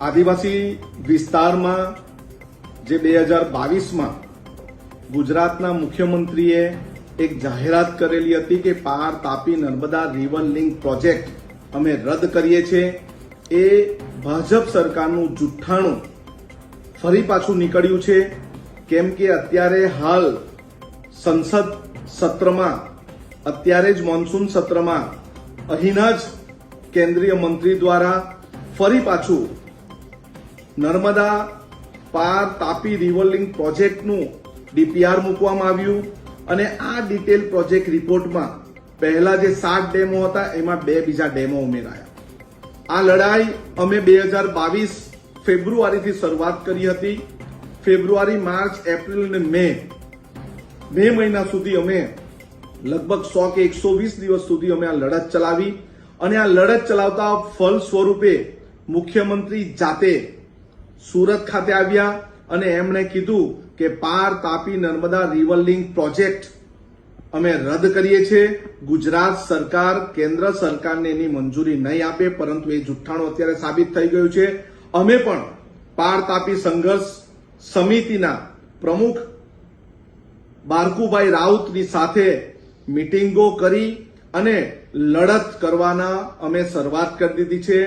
આદિવાસી વિસ્તારમાં જે બે હજાર બાવીસમાં ગુજરાતના મુખ્યમંત્રીએ એક જાહેરાત કરેલી હતી કે Par Tapi Narmada river link project અમે રદ કરીએ છીએ. એ ભાજપ સરકારનું જુઠ્ઠાણું ફરી પાછું નીકળ્યું છે. કેમ કે અત્યારે હાલ સંસદ સત્રમાં અત્યારે જ મોન્સૂન સત્રમાં અહીંના જ કેન્દ્રીય મંત્રી દ્વારા ફરી પાછું નર્મદા પાર તાપી રિવર પ્રોજેક્ટનું ડીપીઆર મૂકવામાં આવ્યું અને આ ડિટેલ પ્રોજેક્ટ રિપોર્ટમાં પહેલા જે સાત ડેમો હતા, એમાં બે બીજા ડેમો ઉમેરાયા. આ લડાઈ અમે બે હજાર બાવીસ ફેબ્રુઆરીથી શરૂઆત કરી હતી. ફેબ્રુઆરી, માર્ચ, એપ્રિલ અને મે મે મહિના સુધી અમે લગભગ સો કે એકસો વીસ દિવસ સુધી અમે આ લડત ચલાવી અને આ લડત ચલાવતા ફલ સ્વરૂપે મુખ્યમંત્રી જાતે સુરત ખાતે આવ્યા અને એમણે કીધું કે પાર તાપી નર્મદા રિવર પ્રોજેક્ટ અમે રદ કરીએ છીએ. ગુજરાત સરકાર કેન્દ્ર સરકારને એની મંજૂરી નહીં આપે, પરંતુ એ જુઠ્ઠાણું અત્યારે સાબિત થઈ ગયું છે. અમે પણ પાર તાપી સંઘર્ષ સમિતિના પ્રમુખ બારકુભાઈ રાઉતની સાથે મિટિંગો કરી અને લડત કરવાના અમે શરૂઆત કરી દીધી છે.